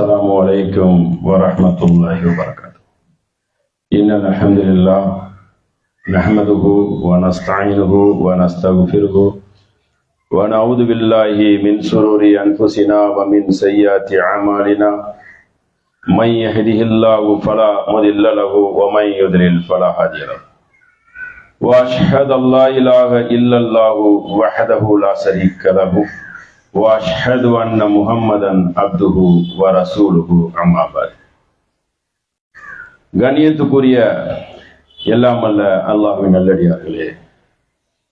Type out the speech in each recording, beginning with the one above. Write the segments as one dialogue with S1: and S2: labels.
S1: السلام عليكم ورحمة الله وبركاته. إن الحمد لله نحمده ونستعينه ونستغفره ونعوذ بالله من شرور أنفسنا ومن سيئات أعمالنا. من يهده الله فلا مضل له ومن يضلل فلا هادي له. وأشهد أن لا إله إلا الله وحده لا شريك له. واشهد ان محمدا عبده ورسوله اما بعد கண்ணியத்துக்குரிய எல்லாம் அல்ல அல்லாஹ்வின் நல்லடியார்களே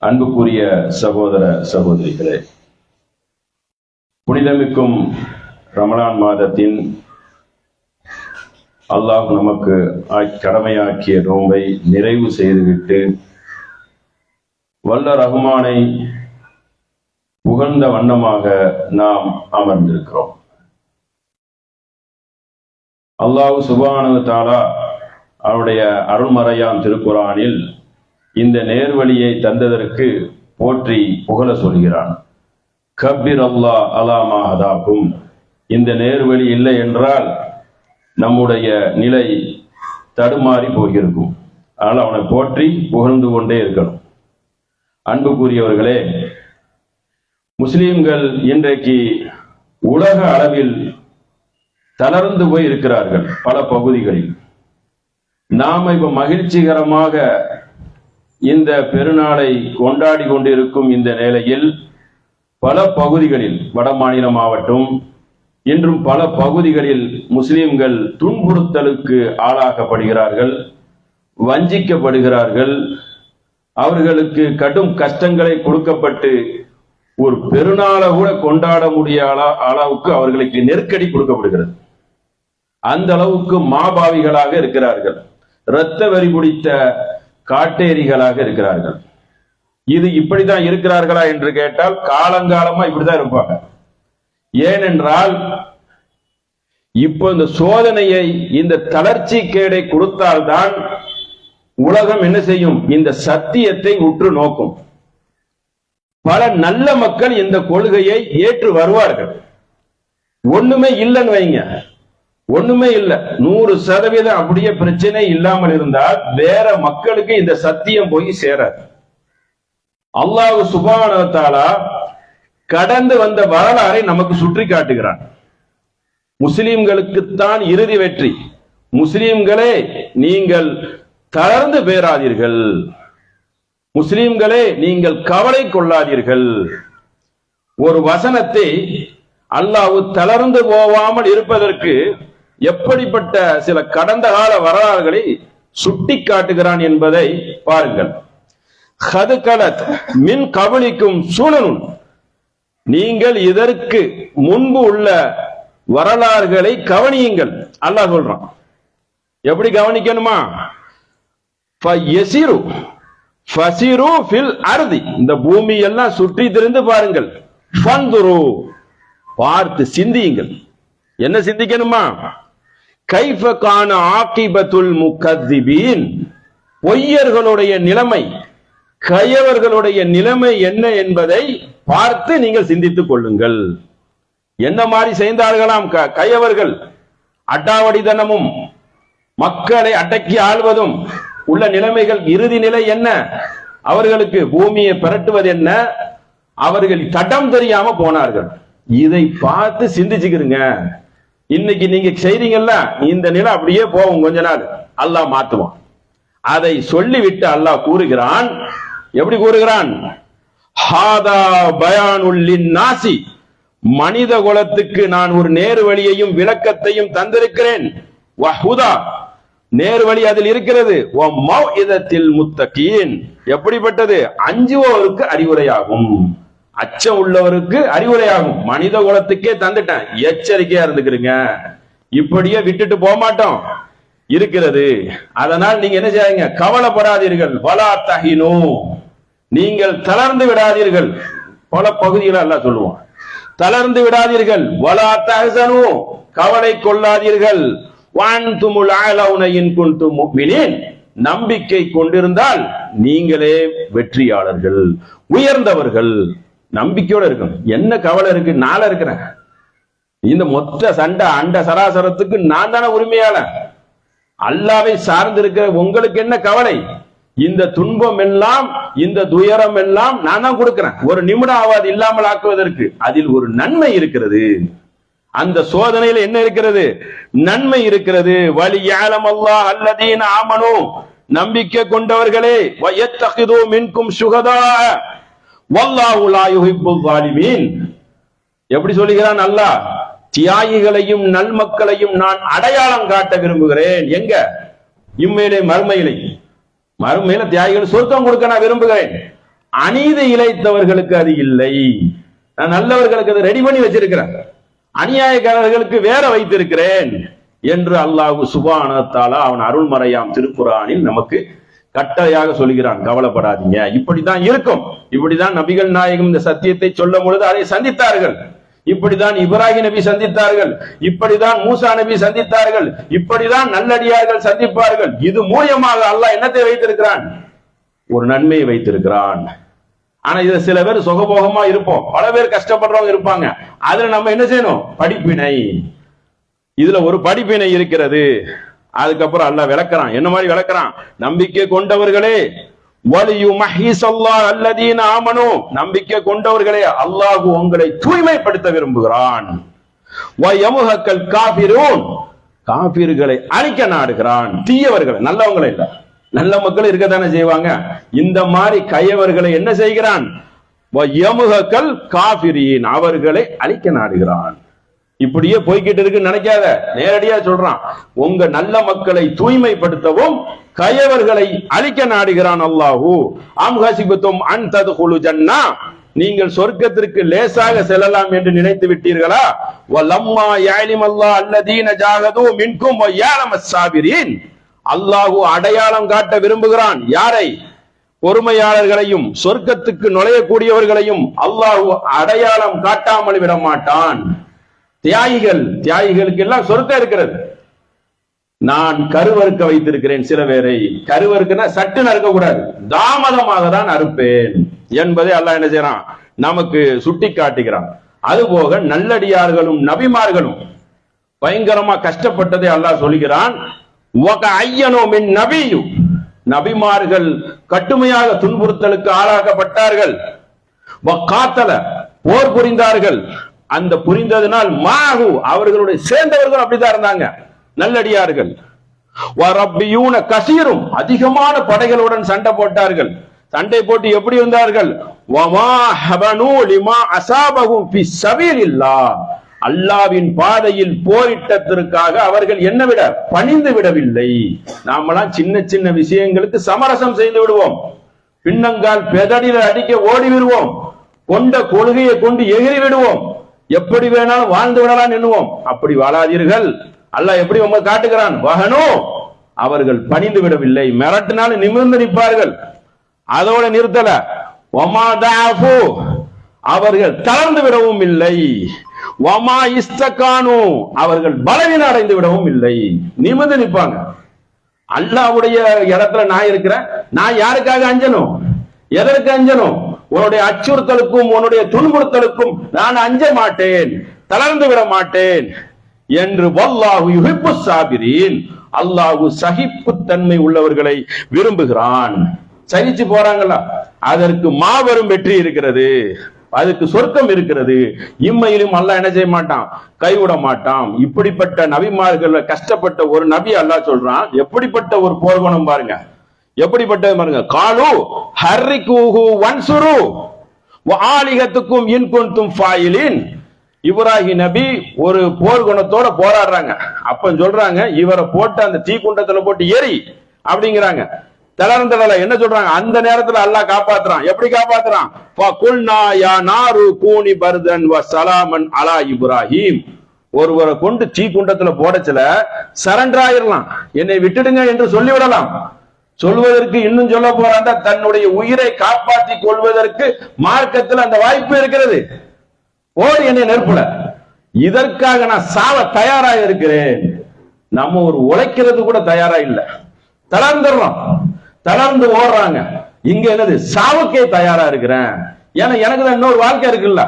S1: அன்புக்குரிய சகோதர சகோதரிகளே புனிதமிக்கும் ரமலான் மாதத்தின் அல்லாஹ் நமக்கு ஆ- கடமையாக்கிய நோன்பை நிறைவு செய்துவிட்டு வல்ல ரஹ்மானை புகழ்ந்த வண்ணமாக நாம் அமர்ந்திருக்கிறோம். அல்லாஹ் சுபானு தாலா அவருடைய அருள்மறையாம் திருக்குறானில் இந்த நேர்வழியை தந்ததற்கு போற்றி புகழ சொல்கிறான். கபீர் அல்லாஹ் அலாமா இந்த நேர்வழி இல்லை என்றால் நம்முடைய நிலை தடுமாறி போகிருக்கும் அதனால் அவனை போற்றி புகழ்ந்து கொண்டே இருக்கணும். அன்புக்குரியவர்களே முஸ்லிம்கள் இன்றைக்கு உலக அளவில் தளர்ந்து போய் இருக்கிறார்கள் பல பகுதிகளில். நாம இப்ப மகிழ்ச்சிகரமாக இந்த பெருநாளை கொண்டாடி கொண்டிருக்கும் இந்த நிலையில் பல பகுதிகளில் வட மாநிலமாவட்டும் இன்றும் பல பகுதிகளில் முஸ்லிம்கள் துன்புறுத்தலுக்கு ஆளாக்கப்படுகிறார்கள் வஞ்சிக்கப்படுகிறார்கள் அவர்களுக்கு கடும் கஷ்டங்களை கொடுக்கப்பட்டு ஒரு பெருநாளை கூட கொண்டாட முடியாத அளவுக்கு அவர்களுக்கு நெருக்கடி கொடுக்கப்படுகிறது. அந்த அளவுக்கு மாபாவிகளாக இருக்கிறார்கள். இரத்த வரி பிடித்த காட்டேரிகளாக இருக்கிறார்கள். இது இப்படிதான் இருக்கிறார்களா என்று கேட்டால் காலங்காலமா இப்படிதான் இருப்பாங்க. ஏனென்றால் இப்போ இந்த சோதனையை இந்த தளர்ச்சி கேடை கொடுத்தால்தான் உலகம் என்ன செய்யும்? இந்த சத்தியத்தை உற்று நோக்கும். பல நல்ல மக்கள் இந்த கொள்கையை ஏற்று வருவார்கள். ஒண்ணுமே இல்லைன்னு வைங்க. ஒண்ணுமே இல்ல. நூறு சதவீதம் அப்படியே பிரச்சனை இல்லாமல் இருந்தால் வேற மக்களுக்கு இந்த சத்தியம் போய் சேராது. அல்லாஹு சுபானத்தாலா கடந்து வந்த வரலாறை நமக்கு சுற்றி காட்டுகிறான். முஸ்லிம்களுக்குத்தான் இறுதி வெற்றி. முஸ்லிம்களே நீங்கள் தளர்ந்து பேராதீர்கள். முஸ்லிம்களே நீங்கள் கவலை கொள்ளாதீர்கள். ஒரு வசனத்தை அல்லாஹ் தளர்ந்து போவாமல் இருப்பதற்கு எப்படிப்பட்ட சில கடந்த கால வரலாறுகளை சுட்டி காட்டுகிறான் என்பதை பாருங்கள். ஹதுகலத் மின் கபலிக்கும் சூழலும் நீங்கள் இதற்கு முன்பு உள்ள வரலாறுகளை கவனியுங்கள். அல்லாஹ் சொல்றான். எப்படி கவனிக்கணுமா? ஃபசிரு ஃபில் அர்தி. இந்த பூமி எல்லாம் சுற்றி திரிந்து பாருங்கள். ஃபந்துரு பார்த்து சிந்தியுங்கள். என்ன சிந்திக்கணுமா? கைஃப கான ஆக்கிபத்துல் முக்கத்திபீன். பொய்யர்களுடைய நிலைமை கயவர்களுடைய நிலைமை என்ன என்பதை பார்த்து நீங்கள் சிந்தித்துக் கொள்ளுங்கள். என்ன மாதிரி செய்தார்களாம்? க- கயவர்கள் அட்டாவடிதனமும் மக்களை அடக்கி ஆள்வதும் உள்ள நிலைமைகள் இறுதி நிலை என்ன? அவர்களுக்கு பூமியை பெரட்டுவது என்ன? அவர்கள் கடம் தெரியாம போனார்கள். இதை பார்த்து சிந்திச்சுக்கிறீங்க இன்னைக்கு நீங்க செய்றீங்கல்ல இந்த நிலை அப்படியே போகும் கொஞ்ச நாள். அல்லாஹ் மாத்துவான். அதை சொல்லிவிட்டு அல்லாஹ் கூறுகிறான். எப்படி கூறுகிறான்? ஹாதா நாசி மனித குலத்துக்கு நான் ஒரு நேரு வழியையும் விளக்கத்தையும் தந்திருக்கிறேன். வஹுதா. நேர் வழி அதில் இருக்கிறது. இதத்தில் முத்தகீன். எப்படிப்பட்டது? அஞ்சுவோருக்கு அறிவுரையாகும். அச்சம் உள்ளவருக்கு அறிவுரையாகும். மனித குலத்துக்கே தந்துட்டேன். எச்சரிக்கையா இருந்துக்கிறீங்க. இப்படியே விட்டுட்டு போக மாட்டோம் இருக்கிறது. அதனால் நீங்க என்ன செய்யுங்க கவலைப்படாதீர்கள். வலா தகினோ நீங்கள் தளர்ந்து விடாதீர்கள். பல பகுதிகளை எல்லாம் சொல்லுவோம் தளர்ந்து விடாதீர்கள். வலா தகசனும் கவலை கொள்ளாதீர்கள். வான்துமுல் ஆலவுனையின் குன்து முக்மினின் நம்பிக்கை கொண்டிருந்தால் நீங்களே வெற்றியாளர்கள் உயர்ந்தவர்கள். நம்பிக்கையோட இருக்கணும். என்ன கவலை இருக்கு? நாள இருக்கிறேன். இந்த மொத்த சண்டை அண்ட சராசரத்துக்கு நான் தானே உரிமையாளன். அல்லாவை சார்ந்து இருக்கிற உங்களுக்கு என்ன கவலை? இந்த துன்பம் எல்லாம் இந்த துயரம் எல்லாம் நான் தான் கொடுக்கிறேன். ஒரு நிமிடம் ஆவாது இல்லாமல் ஆக்குவதற்கு அதில் ஒரு நன்மை இருக்கிறது. அந்த சோதனையில என்ன இருக்கிறது? நன்மை இருக்கிறது. வலி ஏலம் அல்லா அல்லதீன் ஆமனோ. நம்பிக்கை கொண்டவர்களே வயத்தகுதோ மின்கும் சுகதா. வல்லா உலா யுஹிப்புல் எப்படி சொல்லுகிறான் அல்லாஹ்? தியாகிகளையும் நல்மக்களையும் நான் அடையாளம் காட்ட விரும்புகிறேன். எங்க? இம்மையிலே மறுமையிலே. மறுமையில தியாகிகள் சொர்க்கம் கொடுக்க நான் விரும்புகிறேன். அநீதி இழைத்தவர்களுக்கு அது இல்லை. நான் நல்லவர்களுக்கு அதை ரெடி பண்ணி வச்சிருக்கிறேன். அநியாயக்காரர்களுக்கு வேற வைத்திருக்கிறேன் என்று அல்லாஹு சுபானத்தாலா அவன் அருள்மறையாம் திருக்குறானில் நமக்கு கட்டளையாக சொல்கிறான். கவலைப்படாதீங்க. இப்படிதான் இருக்கும். இப்படிதான் நபிகள் நாயகம் இந்த சத்தியத்தை சொல்லும் பொழுது அதை சந்தித்தார்கள். இப்படிதான் இப்ராஹிம் நபி சந்தித்தார்கள். இப்படிதான் மூசா நபி சந்தித்தார்கள். இப்படிதான் நல்லடியார்கள் சந்திப்பார்கள். இது மூலியமாக அல்லாஹ் என்னத்தை வைத்திருக்கிறான்? ஒரு நன்மையை வைத்திருக்கிறான். ஆனா இதுல சில பேர் சுகபோகமா இருப்போம். பல பேர் கஷ்டப்படுறவங்க இருப்பாங்க. அதுல நம்ம என்ன செய்யணும்? படிப்பினை. இதுல ஒரு படிப்பினை இருக்கிறது. அதுக்கப்புறம் அல்ல விளக்குறான். என்ன மாதிரி விளக்குறான்? நம்பிக்கை கொண்டவர்களே வலியு மஹீசல்லாஹ் அல்லதீன நம்பிக்கை கொண்டவர்களே அல்லாஹு உங்களை தூய்மைப்படுத்த விரும்புகிறான். வயமுகக்கல் காபிரூன் காபிர்களை அழிக்க நாடுகிறான். தீயவர்களை நல்லவங்களை இல்லை. நல்ல மக்கள் இருக்கத்தானே செய்வாங்க? இந்த மாதிரி கையவர்களை என்ன செய்கிறான்? காபிரியின் அவர்களை அழிக்க நாடுகிறான். இப்படியே போய்கிட்டு இருக்குன்னு நினைக்காத. நேரடியா சொல்றான். உங்க நல்ல மக்களை தூய்மைப்படுத்தவும் கயவர்களை அழிக்க நாடுகிறான் அல்லாஹூ. அம் ஹசிபத்தும் அன் ததுகுலு ஜன்னா. நீங்கள் சொர்க்கத்திற்கு லேசாக செல்லலாம் என்று நினைத்து விட்டீர்களா? வலம்மா யாலிம் அல்லதீன ஜாகது மின்கும் வயாலம சாபிரீன். அல்லாஹு அடையாளம் காட்ட விரும்புகிறான். யாரை? பொறுமையாளர்களையும் சொர்க்கத்துக்கு நுழையக்கூடியவர்களையும் அல்லாஹு அடையாளம் காட்டாமல் விட மாட்டான் தியாகிகள் தியாகிகளுக்கு எல்லாம் சொர்க்கம் இருக்கிறது. நான் கருவறுக்க வைத்திருக்கிறேன் சில பேரை. கருவறுக்குன்னா சட்டு நறுக்க கூடாது தாமதமாக தான் அறுப்பேன் என்பதை அல்லாஹ் என்ன செய்யறான்? நமக்கு சுட்டி காட்டுகிறான். அதுபோக நல்லடியார்களும் நபிமார்களும் பயங்கரமா கஷ்டப்பட்டதை அல்லாஹ் சொல்கிறான். நபியு. நபிமார்கள் கட்டுமையாக துன்புறுத்தலுக்கு ஆளாக்கப்பட்டார்கள். காத்தல போர் புரிந்தார்கள். அந்த புரிந்ததினால் மாகு அவர்களுடைய சேர்ந்தவர்கள் அப்படிதான் இருந்தாங்க. நல்லடியார்கள். வரப்பியூன கசீரும் அதிகமான படைகளுடன் சண்டை போட்டார்கள். சண்டை போட்டு எப்படி இருந்தார்கள் வமா ஹபனு லிமா அசாபகும் ஃபி இல்லா அல்லாவின் பாதையில் போரிட்டதற்காக அவர்கள் என்ன விட பணிந்து விடவில்லை. நாமெல்லாம் சின்ன சின்ன விஷயங்களுக்கு சமரசம் செய்து விடுவோம். பின்னங்கால் பெதடில அடிக்க ஓடி விடுவோம் கொண்ட கொள்கையை கொண்டு எகிரி விடுவோம் எப்படி வேணாலும் வாழ்ந்து விடலாம் எண்ணுவோம். அப்படி வாழாதீர்கள். அல்லாஹ் எப்படி உங்க காட்டுகிறான்? வகனோ அவர்கள் பணிந்து விடவில்லை. மிரட்டினாலும் நிமிர்ந்து நிற்பார்கள். அதோட நிறுத்தல. அவர்கள் தளர்ந்து விடவும் இல்லை. வமா இஸ்தகானு அவர்கள் பலவீனம் அடைந்து விடவும் இல்லை. நிமிர்ந்து நிற்பாங்க. அல்லாவுடைய இடத்துல நான் இருக்கிறேன். நான் யாருக்காக அஞ்சனும் எதற்கு அஞ்சனும் உன்னுடைய அச்சுறுத்தலுக்கும் உன்னுடைய துன்புறுத்தலுக்கும் நான் அஞ்ச மாட்டேன். தளர்ந்து விட மாட்டேன். என்று வல்லாஹு யுகிப்பு சாபிரீன். அல்லாஹு சகிப்பு தன்மை உள்ளவர்களை விரும்புகிறான். சகிச்சு போறாங்களா? அதற்கு மாபெரும் வெற்றி இருக்கிறது. அதுக்கு சொர்க்கம் இருக்கிறது. இம்மையிலும் அல்லா என்ன செய்ய மாட்டான்? கைவிட மாட்டான். இப்படிப்பட்ட நபிமார்கள் கஷ்டப்பட்ட ஒரு நபி அல்லா சொல்றான். எப்படிப்பட்ட ஒரு போர்வனம் பாருங்க. எப்படிப்பட்ட பாருங்க. காலு ஹர்ரிகூஹு வன்சுரு ஆலிகத்துக்கும் இன்கொன்தும் ஃபாயிலின். இப்ராஹிம் நபி ஒரு போர் குணத்தோட போராடுறாங்க. அப்ப சொல்றாங்க இவரை போட்டு அந்த தீக்குண்டத்துல போட்டு ஏறி அப்படிங்கிறாங்க. தளர்ந்தடல என்ன சொல்றாங்க? அந்த நேரத்துல அல்லாஹ் காப்பாத்துறான். எப்படி காப்பாத்துறான்? ஃபகுல்னா யா நாரு கூனி பர்தன் வ சலாமன் அலா இப்ராஹிம். ஒருவரை கொண்டு தீக்குண்டத்துல போடச்சல சரண்டர் ஆயிரலாம். என்னை விட்டுடுங்க என்று சொல்லிவிடலாம். சொல்வதற்கு இன்னும் சொல்ல போறாண்டா தன்னுடைய உயிரை காப்பாற்றி கொள்வதற்கு மார்க்கத்தில் அந்த வாய்ப்பு இருக்கிறது. ஓடு என்னை நெருப்புல. இதற்காக நான் சாவ தயாரா இருக்கிறேன் நம்ம ஒரு உழைக்கிறது கூட தயாரா இல்லை. தளர்ந்துடுறோம். தளர்ந்து ஓடுறாங்க. இங்க என்னது? சாவுக்கே தயாரா இருக்கிறேன். ஏன்னா எனக்கு தான் இன்னொரு வாழ்க்கை இருக்குல்ல.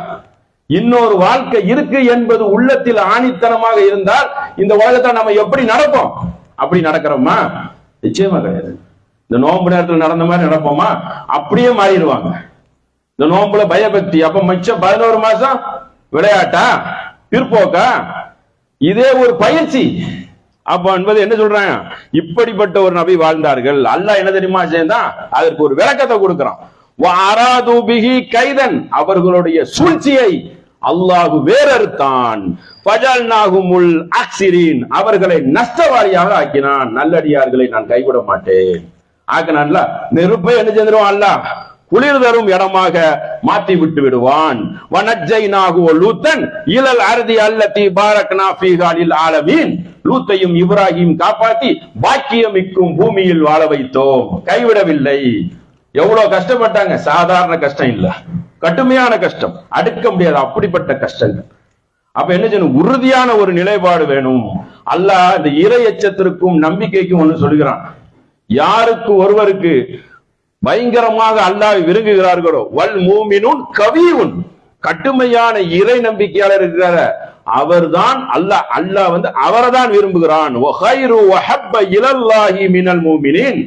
S1: இன்னொரு வாழ்க்கை இருக்கு என்பது உள்ளத்தில் ஆணித்தனமாக இருந்தால் இந்த உலகத்தை நம்ம எப்படி நடப்போம்? அப்படி நடக்கிறோமா? நிச்சயமா கிடையாது. இந்த நோன்பு நேரத்தில் நடந்த மாதிரி நடப்போமா? அப்படியே மாறிடுவாங்க. இந்த நோன்புல பயபக்தி அப்ப மிச்சம் பதினோரு மாசம் விளையாட்டா? பிற்போக்கா? இதே ஒரு பயிற்சி. அப்ப என்பது என்ன சொல்றாங்க? இப்படிப்பட்ட ஒரு நபி வாழ்ந்தார்கள். அல்லாஹ் என்ன தெரியுமா செய்தான்? அதற்கு ஒரு விளக்கத்தை கொடுக்கிறான். வஅராது கைதன். அவர்களுடைய சூழ்ச்சியை அல்லாஹு வேறறுத்தான். ஃபஜல்நாகுமுல் அவர்களை நஷ்டவாரியாக ஆக்கினான். நல்லடியார்களை நான் கைவிட மாட்டேன். ஆக்கினான்ல? நெருப்பை என்ன செஞ்சிருவான் அல்லாஹ்? குளிர் தரும் இடமாக மாற்றி விட்டு விடுவான். வனஜை நாகுவோ லூத்தன் இலல் அறுதி அல்லத்தி பாரக்னா ஃபீகாலில் ஆலமீன். லூத்தையும் இப்ராஹிம் காப்பாத்தி பாக்கியமிக்கும் பூமியில் வாழ வைத்தோம். கைவிடவில்லை. எவ்வளவு கஷ்டப்பட்டாங்க? சாதாரண கஷ்டம் இல்ல. கடுமையான கஷ்டம். அடுக்க முடியாது. அப்படிப்பட்ட கஷ்டங்கள். அப்ப என்ன செய்யணும்? உறுதியான ஒரு நிலைப்பாடு வேணும். அல்ல இந்த இறை எச்சத்திற்கும் நம்பிக்கைக்கும் ஒண்ணு சொல்கிறான் யாருக்கு ஒருவருக்கு பயங்கரமாக அல்லாஹ் விரும்புகிறார்களோ வல் மூமினுன் கவியுன் கட்டுமையான இறை நம்பிக்கையாளர் இருக்கிறார அவர்தான் அல்லாஹ் அல்லாஹ் வந்து அவரை தான் விரும்புகிறான் மூமினின்.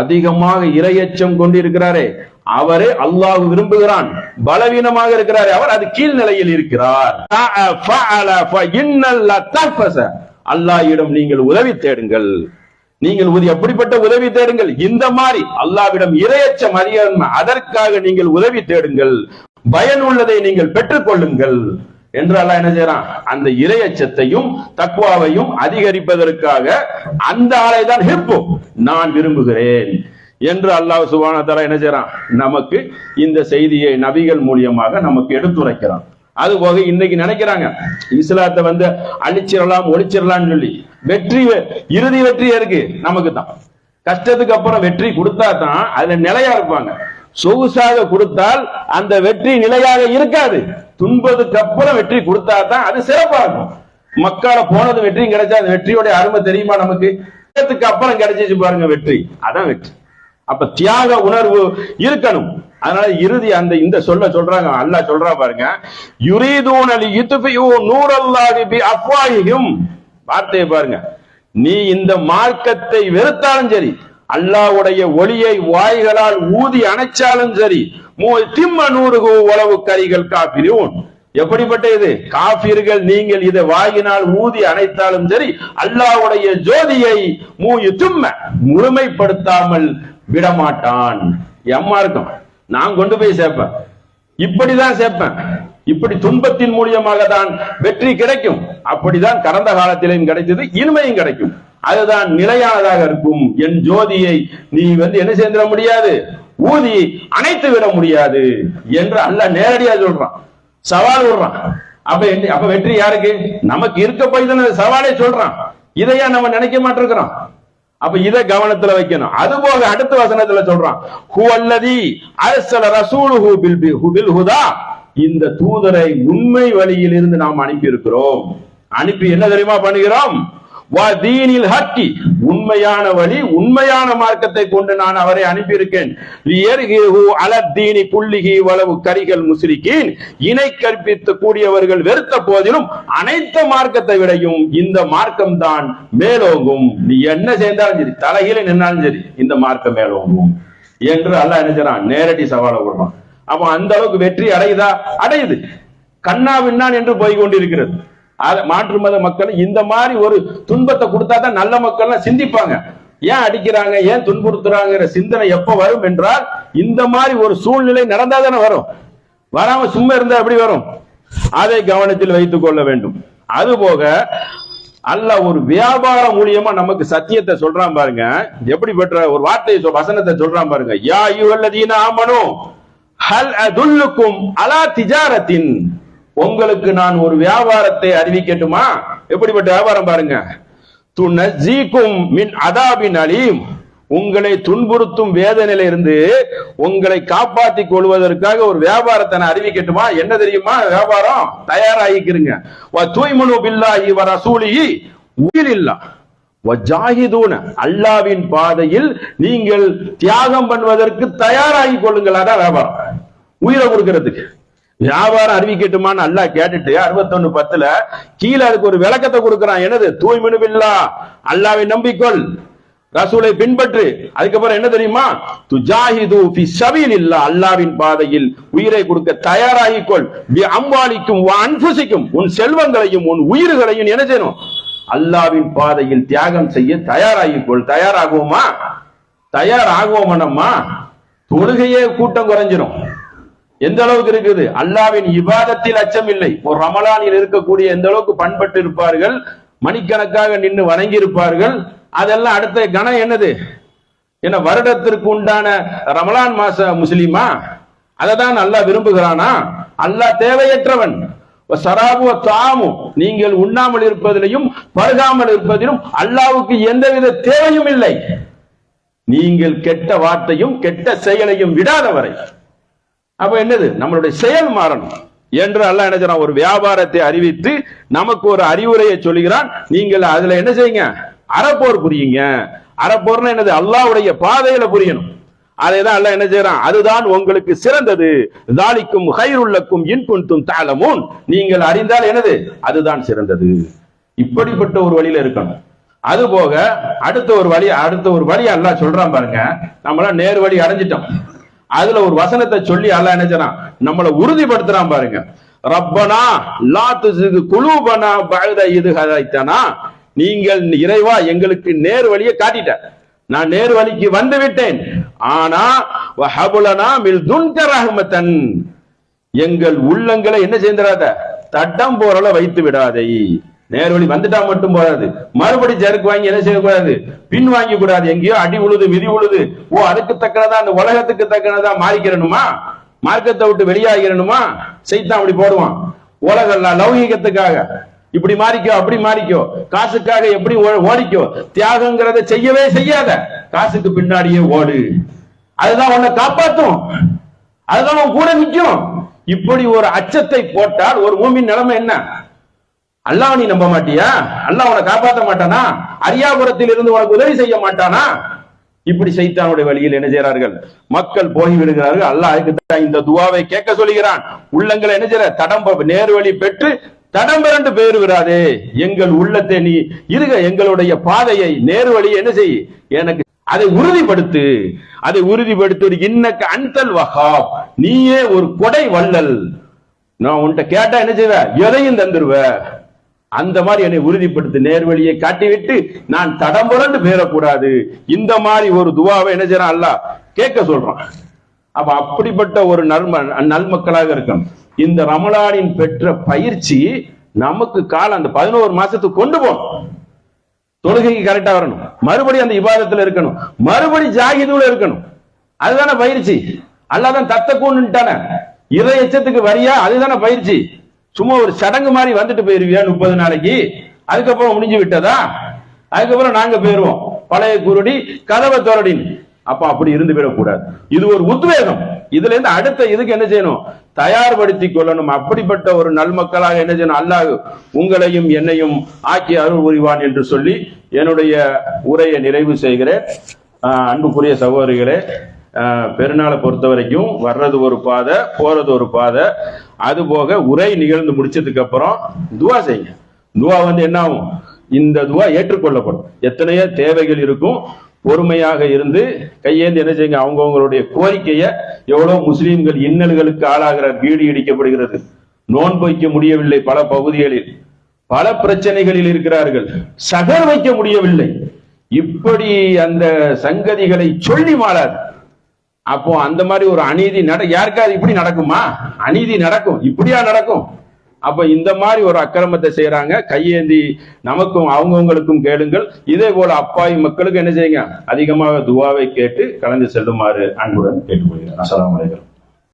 S1: அதிகமாக இரையச்சம் கொண்டிருக்கிறாரே அவரே அல்லாஹ் விரும்புகிறான். பலவீனமாக இருக்கிறாரே அவர் அது கீழ்நிலையில் இருக்கிறார். அல்லாஹிடம் நீங்கள் உதவி தேடுங்கள். நீங்கள் ஒரு எப்படிப்பட்ட உதவி தேடுங்கள். இந்த மாதிரி அல்லாவிடம் இரையச்சம் அதிகம் அதற்காக நீங்கள் உதவி தேடுங்கள். பயனுள்ளதை நீங்கள் பெற்றுக் கொள்ளுங்கள். என்று அல்லாஹ் என்ன செய்யறான் அந்த இரையச்சத்தையும் தக்குவாவையும் அதிகரிப்பதற்காக அந்த ஆளை தான் ஹிப்பு. நான் விரும்புகிறேன். என்று அல்லாஹ் சுபான தலா என்ன செய்யறான் நமக்கு இந்த செய்தியை நபிகள் மூலியமாக நமக்கு எடுத்துரைக்கிறான். அது போக இன்னைக்கு நினைக்கிறாங்க இஸ்லாத்தை வந்து அழிச்சிடலாம் ஒழிச்சிடலாம்னு சொல்லி. வெற்றி இறுதி வெற்றி இருக்கு? நமக்கு தான் கஷ்டத்துக்கு அப்புறம் வெற்றி கொடுத்தா தான் அதுல நிலையா இருப்பாங்க. சொகுசாக கொடுத்தால் அந்த வெற்றி நிலையாக இருக்காது. துன்பதுக்கு அப்புறம் வெற்றி கொடுத்தா தான் அது சிறப்பா இருக்கும் மக்களை போனது வெற்றியும் கிடைச்சா அந்த வெற்றியோட அருமை தெரியுமா நமக்கு? கஷ்டத்துக்கு அப்புறம் கிடைச்சிச்சு பாருங்க வெற்றி. அதான் வெற்றி. அப்ப தியாக உணர்வு இருக்கணும். அதனால இறுதி அந்த இந்த சொல்ல சொல்றாங்க அல்லாஹ் சொல்றா பாருங்க யுரீதூன லியுத்ஃபியூ நூரல்லாஹி பி அஃவாஹிஹிம் வார்த்தையை பாருங்க. நீ இந்த மார்க்கத்தை வெறுத்தாலும் சரி அல்லாவுடைய ஒளியை வாய்களால் ஊதி அணைச்சாலும் சரி மூ திம்ம நூறு உளவு கரிகள் காப்பிரியும் எப்படிப்பட்ட இது? காபிர்கள் நீங்கள் இதை வாயினால் ஊதி அணைத்தாலும் சரி அல்லாஹ்வுடைய ஜோதியை மூ தும்ம முழுமைப்படுத்தாமல் விடமாட்டான். எம்மா இருக்கும்? நான் கொண்டு போய் சேர்ப்பேன். இப்படிதான் சேர்ப்பேன். இப்படி துன்பத்தின் மூலியமாக தான் வெற்றி கிடைக்கும். அப்படிதான் கடந்த காலத்திலையும் கிடைத்தது இனிமையும் கிடைக்கும். அதுதான் நிலையானதாக இருக்கும். என் ஜோதியை நீ வந்து என்ன செய்திட முடியாது? ஊதி அணைத்து விட முடியாது என்று அல்ல நேரடியா சொல்றான். சவால் விடுறான். அப்ப என்ன- அப்ப வெற்றி யாருக்கு? நமக்கு இருக்க போய் தானே சவாலே சொல்றான். இதையா நம்ம நினைக்க மாட்டிருக்கிறோம். அப்ப இத கவனத்துல வைக்கணும். அது போக அடுத்த வசனத்துல சொல்றான் ஹுவல்லதி அரசல ரசூலுஹு பில் பி- பில் ஹுதா. இந்த தூதரை உண்மை வழியில் இருந்து நாம் அனுப்பி இருக்கிறோம் அனுப்பி என்ன தெரியுமா பண்ணுகிறோம்? ஹக்கி. உண்மையான வழி உண்மையான மார்க்கத்தை கொண்டு நான் அவரை அனுப்பியிருக்கேன். லியர்ஹிஹு கரிகள் முஸ்ரிக்கீன் இணை கற்பித்து கூடியவர்கள் வெறுத்த போதிலும் அனைத்து மார்க்கத்தை விடையும் இந்த மார்க்கம் தான் மேலோங்கும். நீ என்ன செய்தாலும் சரி தலையில நின்னாலும் சரி இந்த மார்க்கம் மேலோங்கும். என்று அல்ல நினைச்சான் நேரடி சவாலை விடுறான். அப்ப அந்த அளவுக்கு வெற்றி அடையுதா? அடையுது. கண்ணா விண்ணான் என்று போய் கொண்டிருக்கிறது அத- மாற்று மத மக்கள் இந்த மாதிரி ஒரு துன்பத்தை கொடுத்தா தான் நல்ல மக்கள்லாம் சிந்திப்பாங்க. ஏன் அடிக்கிறாங்க? ஏன் துன்புறுத்துறாங்கிற சிந்தனை எப்ப வரும் என்றால் இந்த மாதிரி ஒரு சூழ்நிலை நடந்தா தானே வரும். வராம சும்மா இருந்தா எப்படி வரும்? அதை கவனத்தில் வைத்துக் கொள்ள வேண்டும். அதுபோக அல்ல ஒரு வியாபாரம் மூலியமா நமக்கு சத்தியத்தை சொல்றான் பாருங்க. எப்படி பெற்ற? ஒரு வார்த்தையை வசனத்தை சொல்றான் பாருங்க. யா யுவல்லதீன ஆமனும் ஹல் அதுல்லுக்கும் அலா திஜாரத்தின். உங்களுக்கு நான் ஒரு வியாபாரத்தை அறிவிக்கட்டுமா? எப்படிப்பட்ட வியாபாரம் பாருங்க. துணஜீக்கும் மின் அதாபின் அலீம். உங்களை துன்புறுத்தும் வேதனையில இருந்து உங்களை காப்பாத்தி கொள்வதற்காக ஒரு வியாபாரத்தை நான் அறிவிக்கட்டுமா? என்ன தெரியுமா? வியாபாரம்? தயாராகிக்கிறீங்க தூய்மனு பில்லாஹி வர சூழி உயிரில்லா. வஜாஹிதூன அல்லாவின் பாதையில் நீங்கள் தியாகம் பண்ணுவதற்கு தயாராகி கொள்ளுங்கள். அதான் வியாபாரம். உயிரை கொடுக்கறதுக்கு. வியாபாரம் அறிவிக்கட்டுமான்னு அல்லாஹ் கேட்டுட்டு அறுபத்தொன்னு பத்துல கீழே அதுக்கு ஒரு விளக்கத்தை கொடுக்கறான். என்னது? தூய்மனுவில்லா அல்லாவை நம்பிக்கொள். ரசூலை பின்பற்று. அதுக்கப்புறம் என்ன தெரியுமா? துஜாஹிது ஃபி சபீலில்லா அல்லாவின் பாதையில் உயிரை கொடுக்க தயாராகிக்கொள் அம்பாலிக்கும் அன்புசிக்கும் உன் செல்வங்களையும் உன் உயிர்களையும் என்ன செய்யணும்? அல்லாவின் பாதையில் தியாகம் செய்ய தயாராகிக்கொள் தயாராகுவோமா தயாராகுவோமா? நம்மா தொழுகையே கூட்டம் குறைஞ்சிரும். எந்த அளவுக்கு இருக்குது? அல்லாவின் இபாதத்தில் அச்சம் இல்லை ஒரு ரமலானில் இருக்கக்கூடிய எந்த அளவுக்கு பண்பட்டு இருப்பார்கள்? மணிக்கணக்காக நின்று வணங்கி இருப்பார்கள் அதெல்லாம் அடுத்த கணம் என்னது? என்ன வருடத்திற்கு உண்டான ரமலான் மாச முஸ்லிமா? அதை தான் அல்லாஹ் விரும்புகிறானா? அல்லாஹ் தேவையற்றவன். சராபு தாமும் நீங்கள் உண்ணாமல் இருப்பதிலையும் பருகாமல் இருப்பதிலும் அல்லாவுக்கு எந்தவித தேவையும் இல்லை. நீங்கள் கெட்ட வார்த்தையும் கெட்ட செயலையும் விடாதவரை. அப்ப என்னது? நம்மளுடைய செயல் மாறணும். என்று அல்லாஹ் என்ன செய்றான்? ஒரு வியாபாரத்தை அறிவித்து நமக்கு ஒரு அறிவுரையை சொல்லுகிறான் நீங்கள் அதுல என்ன செய்யுங்க? அறப்போர் புரியுங்க. அறப்போர்னா என்னது? அல்லாஹ்வுடைய பாதையில புரியணும். அதை தான் அல்ல என்ன செய்யறான் அதுதான் உங்களுக்கு சிறந்தது. தாலிக்கும் ஹைருள்ளக்கும் இன்குன்தும் தாளமும் நீங்கள் அறிந்தால் என்னது? அதுதான் சிறந்தது. இப்படிப்பட்ட ஒரு வழியில இருக்கணும். அது போக அடுத்த ஒரு வழி அடுத்த ஒரு வழி அல்லா சொல்றான் பாருங்க. நம்மளாம் நேர் வழி அடைஞ்சிட்டோம். அதுல ஒரு வசனத்தை சொல்லி அல்லா என்ன செய்றான்? நம்மளை உறுதிப்படுத்துறான் பாருங்க. ரப்பனா லாத்து குழுபனா பழுத இது நீங்கள் இறைவா எங்களுக்கு நேர் வழியை காட்டிட்ட. நான் நேர் வழிக்கு வந்து விட்டேன் ஆனா வஹபுலனா மில் எங்கள் உள்ளங்களை என்ன செய்திடாத தட்டம் போறல வைத்து விடாதே. நேர்வழி வந்துட்டா மட்டும் போறாது மறுபடி ஜருக்கு வாங்கி என்ன செய்யக்கூடாது? பின் வாங்கி கூடாது. எங்கேயோ அடி உழுது மிதி உழுது. ஓ அதுக்கு தக்கனதா? அந்த உலகத்துக்கு தக்கனதா? மாறிக்கிறணுமா மார்க்கத்தை விட்டு வெளியாகிறணுமா செய்தான் அப்படி போடுவான். உலகம் லௌகிகத்துக்காக. இப்படி மாறிக்கோ அப்படி மாறிக்கோ. காசுக்காக எப்படி ஓ- ஓடிக்கோ? தியாகங்கிறத செய்யவே செய்யாத. காசுக்கு பின்னாடியே ஓடு. அதுதான் உன்னை காப்பாத்தும். அதுதான் உன் கூட நிற்கும் இப்படி ஒரு அச்சத்தை போட்டால் ஒரு மூமின் நிலைமை என்ன? அல்லாஹ் நீ நம்ப மாட்டியா? அல்லாஹ் உன்னை காப்பாத்த மாட்டானா? அரியாபுரத்தில் இருந்து உனக்கு உதவி செய்ய மாட்டானா? இப்படி சைத்தானுடைய வழியில் என்ன செய்கிறார்கள்? மக்கள் போய் விடுகிறார்கள். அல்லாஹ் இந்த துவாவை கேட்க சொல்லுகிறான். உள்ளங்களை என்ன செய்யற? தடம் நேர்வழி பெற்று தடம் பிறண்டு எங்கள் உள்ளத்தை நீ இருக எங்களுடைய பாதையை நேர் வழி என்ன செய்? எனக்கு அதை உறுதிப்படுத்து. அதை உறுதிப்படுத்து இன்னக்கு அன்தல் வஹாப். நீயே ஒரு கொடை வள்ளல். நான் உன்கிட்ட கேட்டா என்ன செய்வ? எதையும் தந்துருவ. அந்த மாதிரி என்னை உறுதிப்படுத்தி. நேர்வழியை காட்டிவிட்டு நான் தடம் புரண்டு பேரக்கூடாது. இந்த மாதிரி ஒரு துவாவை என்ன செய்யறான் அல்ல கேட்க சொல்றான். அப்ப அப்படிப்பட்ட ஒரு நல்ம நல்மக்களாக இருக்கும் இந்த ரமலானின் பெற்ற பயிற்சி நமக்கு காலம் அந்த பதினோரு மாசத்துக்கு கொண்டு போகணும். தொழுகைக்கு கரெக்டா வரணும். மறுபடியும் அந்த விவாதத்துல இருக்கணும். மறுபடி ஜாகிதுல இருக்கணும். அதுதானே பயிற்சி. அல்லாதான் தத்த கூண்டுட்டானே இறை எச்சத்துக்கு வரியா? அதுதானே பயிற்சி. சும்மா ஒரு சடங்கு மாதிரி வந்துட்டு போயிருவியா முப்பது நாளைக்கு? அதுக்கப்புறம் முடிஞ்சு விட்டதா? அதுக்கப்புறம் நாங்க போயிருவோம். பழைய குருடி கதவை தோரடின் அப்ப அப்படி இருந்து விடக்கூடாது. இது ஒரு உத்வேகம். இதுல இருந்து அடுத்த இதுக்கு என்ன செய்யணும்? தயார்படுத்திக் கொள்ளணும். அப்படிப்பட்ட ஒரு நல்மக்களாக என்ன செய்யணும்? அல்லாஹ் உங்களையும் என்னையும் ஆக்கி அருள் புரிவான் என்று சொல்லி என்னுடைய உரையை நிறைவு செய்கிறேன். அன்புக்குரிய சகோதரிகளே ஆஹ் பெருநாளை பொறுத்த வரைக்கும் வர்றது ஒரு பாதை போறது ஒரு பாதை. அது போக உரை நிகழ்ந்து முடிச்சதுக்கு அப்புறம் துவா செய்யுங்க. துவா வந்து என்ன ஆகும்? இந்த துவா ஏற்றுக்கொள்ளப்படும். எத்தனையோ தேவைகள் இருக்கும். பொறுமையாக இருந்து கையேந்து என்ன செய்யுங்க? அவங்கவுங்களுடைய கோரிக்கையை எவ்வளவு முஸ்லீம்கள் இன்னல்களுக்கு ஆளாகிற வீடு இடிக்கப்படுகிறது. நோன்பு வைக்க முடியவில்லை பல பகுதிகளில். பல பிரச்சனைகளில் இருக்கிறார்கள். சகர் வைக்க முடியவில்லை. இப்படி அந்த சங்கதிகளை சொல்லி மாளாது அப்போ அந்த மாதிரி ஒரு அநீதி நட யாருக்காவது இப்படி நடக்குமா? அநீதி நடக்கும். இப்படியா நடக்கும்? அப்ப இந்த மாதிரி ஒரு அக்கிரமத்தை செய்யறாங்க கையேந்தி நமக்கும் அவங்கவுங்களுக்கும் கேளுங்கள். இதே போல அப்பாவி மக்களுக்கு என்ன செய்யுங்க? அதிகமாக துவாவை கேட்டு கலந்து செல்லுமாறு அன்புடன் கேட்டுக்கொள்கிறேன். அஸ்லாம் வலைக்கம்